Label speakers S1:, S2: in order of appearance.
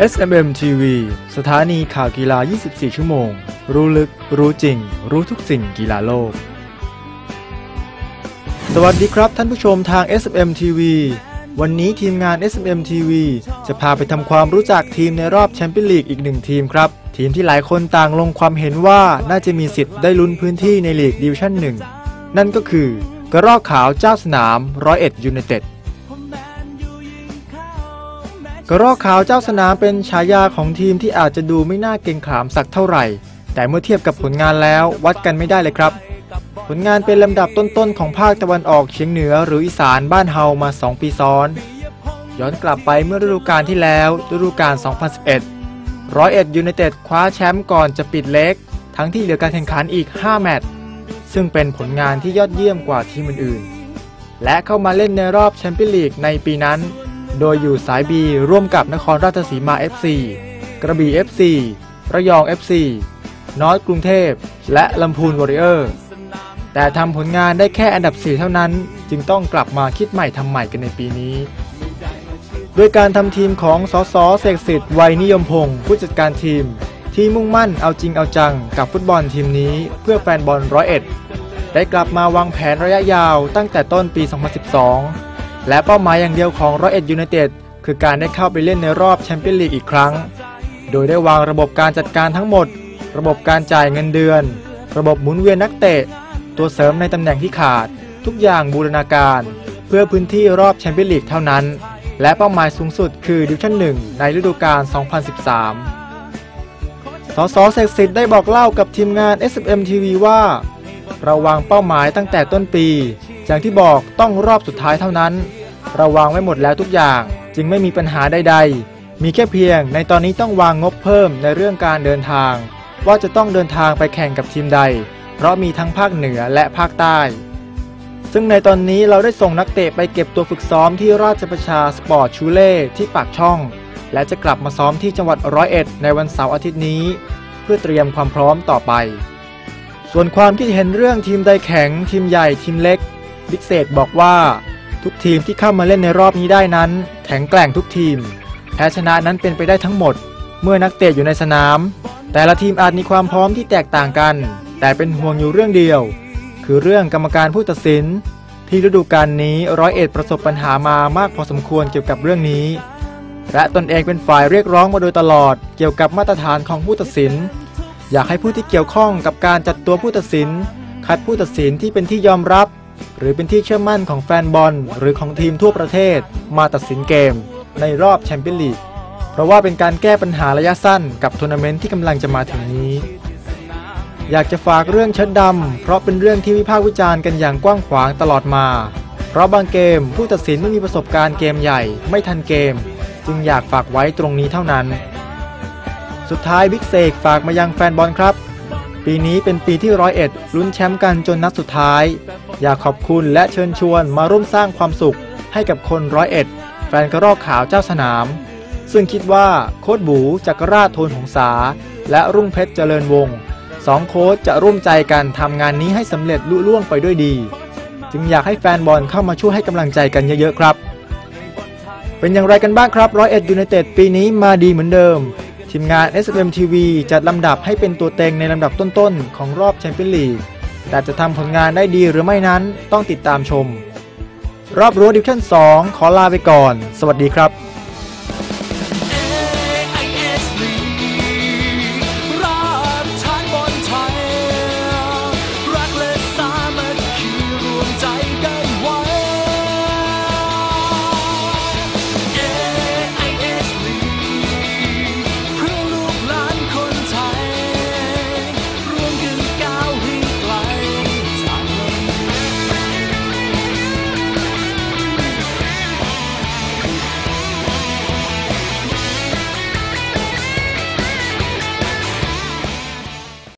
S1: SMM TV สถานีข่าวกีฬา 24 ชั่วโมง รู้ลึก รู้จริง รู้ทุกสิ่งกีฬาโลก สวัสดีครับท่านผู้ชมทาง SMM TV วันนี้ทีมงาน SMM TV จะพาไปทำความรู้จักทีมในรอบแชมเปี้ยนลีกอีกหนึ่งทีมครับ ทีมที่หลายคนต่างลงความเห็นว่าน่าจะมีสิทธิ์ได้ลุ้นพื้นที่ในลีกดิวิชั่นหนึ่งนั่นก็คือกระรอกขาวเจ้าสนามร้อยเอ็ดยูไนเต็ด กระรอกขาวเจ้าสนามเป็นฉายาของทีมที่อาจจะดูไม่น่าเกรงขามสักเท่าไหร่ แต่เมื่อเทียบกับผลงานแล้ววัดกันไม่ได้เลยครับ ผลงานเป็นลำดับต้นๆของภาคตะวันออกเฉียงเหนือหรืออีสานบ้านเฮามา 2 ปีซ้อน ย้อนกลับไปเมื่อฤดูกาลที่แล้วฤดูกาล 2011ร้อยเอ็ดยูไนเต็ดคว้าแชมป์ก่อนจะปิดเล็ก ทั้งที่เหลือการแข่งขันอีก 5 แมตช์ซึ่งเป็นผลงานที่ยอดเยี่ยมกว่าทีมอื่นๆและเข้ามาเล่นในรอบแชมเปี้ยนลีกในปีนั้น โดยอยู่สาย B ร่วมกับนครราชสีมา FC กระบี่ FC ระยอง FC นอตกรุงเทพ และลำพูนวอริเออร์แต่ทำผลงานได้แค่อันดับ 4 เท่านั้น จึงต้องกลับมาคิดใหม่ทำใหม่กันในปีนี้ ด้วยการทำทีมของสสเสกสิทธิ์วัยนิยมพงศ์ผู้จัดการทีม ที่มุ่งมั่นเอาจริงเอาจังกับฟุตบอลทีมนี้เพื่อแฟนบอลร้อยเอ็ดได้กลับมาวางแผนระยะยาวตั้งแต่ต้นปี 2012 และเป้าหมายอย่างเดียวของร้อยเอ็ดยูไนเต็ดคือการได้เข้าไปเล่นในรอบแชมเปี้ยนลีกอีกครั้ง โดยได้วางระบบการจัดการทั้งหมด ระบบการจ่ายเงินเดือน ระบบหมุนเวียนนักเตะ ตัวเสริมในตำแหน่งที่ขาด ทุกอย่างบูรณาการ เพื่อพื้นที่รอบแชมเปี้ยนลีกเท่านั้น และเป้าหมายสูงสุดคือดิวิชั่น1ในฤดูกาล 2013 สสเสกสิทธิ์ได้บอกเล่ากับทีมงาน SMM TV ว่า เราวางเป้าหมายตั้งแต่ต้นปี อย่างที่บอกต้องรอบสุดท้ายเท่านั้น เราวางไว้หมดแล้วทุกอย่าง จึงไม่มีปัญหาใด ๆ มีแค่เพียงในตอนนี้ต้องวางงบเพิ่มในเรื่องการเดินทาง ว่าจะต้องเดินทางไปแข่งกับทีมใด เพราะมีทั้งภาคเหนือและภาคใต้ ซึ่งในตอนนี้เราได้ส่งนักเตะไปเก็บตัวฝึกซ้อมที่ราชประชาสปอร์ตชูเล่ที่ปากช่อง และจะกลับมาซ้อมที่จังหวัดร้อยเอ็ดในวันเสาร์อาทิตย์นี้ เพื่อเตรียมความพร้อมต่อไป ส่วนความคิดเห็นเรื่องทีมใดแข็งทีมใหญ่ทีมเล็กบิ๊กเซกบอกว่า ทุกทีมที่เข้ามาเล่นในรอบนี้ได้นั้น แข็งแกร่งทุกทีมแพ้ชนะนั้นเป็นไปได้ทั้งหมด เมื่อนักเตะอยู่ในสนาม แต่ละทีมอาจมีความพร้อมที่แตกต่างกัน แต่เป็นห่วงอยู่เรื่องเดียว คือเรื่องกรรมการผู้ตัดสิน ที่ฤดูกาลนี้ร้อยเอ็ดประสบปัญหามามากพอสมควรเกี่ยวกับเรื่องนี้ และตนเองเป็นฝ่ายเรียกร้องมาโดยตลอด เกี่ยวกับมาตรฐานของผู้ตัดสิน อยากให้ผู้ที่เกี่ยวข้องกับการจัดตัวผู้ตัดสิน คัดผู้ตัดสินที่เป็นที่ยอมรับ หรือเป็นที่เชื่อมั่นของแฟนบอลหรือของทีมทั่วประเทศ มาตัดสินเกม ในรอบแชมเปี้ยนลีก เพราะว่าเป็นการแก้ปัญหาระยะสั้นกับทัวร์นาเมนต์ที่กำลังจะมาถึงนี้ อยากจะฝากเรื่องเชิดดำเพราะเป็นเรื่องที่วิพากษ์วิจารณ์กันอย่างกว้างขวางตลอดมา เพราะบางเกมผู้ตัดสินไม่มีประสบการณ์เกมใหญ่ ไม่ทันเกม จึงอยากฝากไว้ตรงนี้เท่านั้น สุดท้ายบิ๊กเซกฝากมายังแฟนบอลครับ ปีนี้เป็นปีที่ร้อยเอ็ดลุ้นแชมป์กันจนนัดสุดท้าย อยากขอบคุณและเชิญชวนมาร่วมสร้างความสุขให้กับคนร้อยเอ็ด แฟนกระรอกขาวเจ้าสนาม ซึ่งคิดว่าโค้ดบูจักรราชโทนหงษา และรุ่งเพชรเจริญวงศ์สองโค้ชจะร่วมใจกันทำงานนี้ให้สำเร็จลุล่วงไปด้วยดี จึงอยากให้แฟนบอลเข้ามาช่วยให้กำลังใจกันเยอะๆครับ เป็นอย่างไรกันบ้างครับร้อยเอ็ดยูไนเต็ดปีนี้มาดีเหมือนเดิม ทีมงาน s m TV จัดลำดับให้เป็นตัวเต็งในลำดับต้นๆ ของรอบแชมเปี้ยนลีก แต่จะทำผลงานได้ดีหรือไม่นั้นต้องติดตามชม รอบรั้วดิวิชั่น2ขอลาไปก่อน สวัสดีครับ